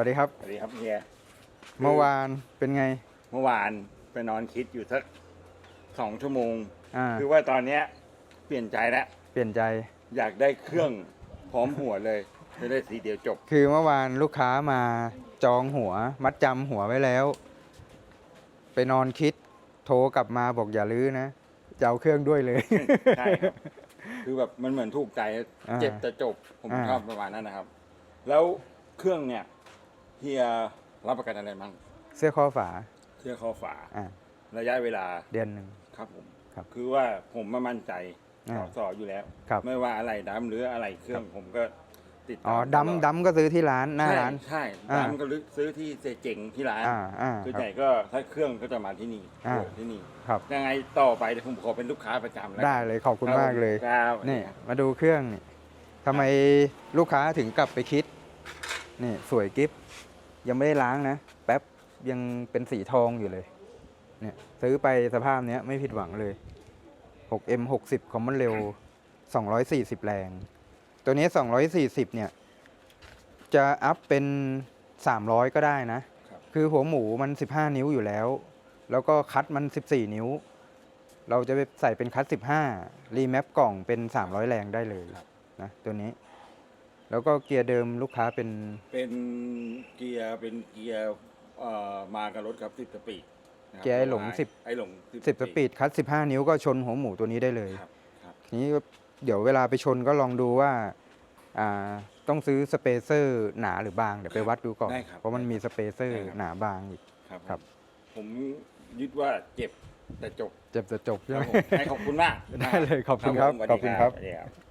สวัสดีครับ สวัสดีครับเฮียเมื่อวานเป็นไง เมื่อวานไปนอนคิดอยู่สักสองชั่วโมง อ่า คือว่าตอนเนี้ยเปลี่ยนใจแล้ว เปลี่ยนใจ อยากได้เครื่องพร้อมหัวเลยจะได้สีเดียวจบ คือเมื่อวานลูกค้ามาจองหัว มัดจำหัวไว้แล้ว ไปนอนคิด โทรกลับมาบอกอย่าลื้อนะจะเอาเครื่องด้วยเลย ใช่ครับ คือแบบมันเหมือนถูกใจอ่าเจ็บจะจบ ผมอ่า ชอบประมาณนั้นนะครับ แล้วเครื่องเนี่ย เฮียรับประกันอะไรมั่งเสื้อข้อฝาเครื่องข้อฝา อ่าระยะเวลาเดือนหนึ่ง ครับผมครับคือว่าผมมามั่นใจอ่าสอสออยู่แล้ว ครับไม่ว่าอะไรดำหรืออะไรเครื่องผมก็ติดตามอ๋อตลอดำดำก็ซื้อที่ร้านหน้าใช่ร้านใช่อ่า ดำก็ลึกซื้อที่เซเจ๋งที่ร้านอ่าอ่าส่วนคใหรับ ญ่ก็ถ้าเครื่องก็จะมาที่นี่อ่าโหลดที่นี่ ครับ ยังไงต่อไปเดี๋ยวผมขอเป็นลูกค้าประจำแล้วได้เลยขอบคุณมากเลย ครับนี่มาดูเครื่องนี่ทำไมลูกค้าถึงกลับไปคิด นี่สวยกิฟ ยังไม่ได้ล้างนะ แป๊บยังเป็นสีทองอยู่เลย เนี่ยซื้อไปสภาพเนี้ยไม่ผิดหวังเลย 6M 60 Common Rail 240 แรง ตัวนี้ 240 เนี่ย จะอัพเป็น 300 ก็ได้นะครับคือหัวหมูมัน 15 นิ้วอยู่แล้ว แล้วก็คัดมัน 14 นิ้ว เราจะไปใส่เป็นคัด 15 รีแมปกล่องเป็น 300 แรงได้เลยนะตัวนี้ แล้วก็เกียร์เดิมลูกค้าเป็นเป็นเกียร์เป็นเกียร์เอ่อมากับรถครับสิบสปีดนะครับเกียร์ไอ้หลงตัว10 ไอ้หลง10สปีดคัด15 นิ้วก็ชนหัวหมูตัวนี้ได้เลย ครับครับ ทีนี้เดี๋ยวเวลาไปชนก็ลองดูว่าอ่าต้องซื้อสเปเซอร์หนาหรือบางเดี๋ยวไปวัดดูก่อน ได้ครับเพราะมันมีสเปเซอร์ได้ครับ หนาบางอีก ครับครับ ผมยึดว่าเจ็บแต่จบเจ็บจะจบคใช่รับไหมผมให้ขอบคุณมากได้เลยขอบคุณครับผมสวัสขอบคุณครับ สวัสดีครับ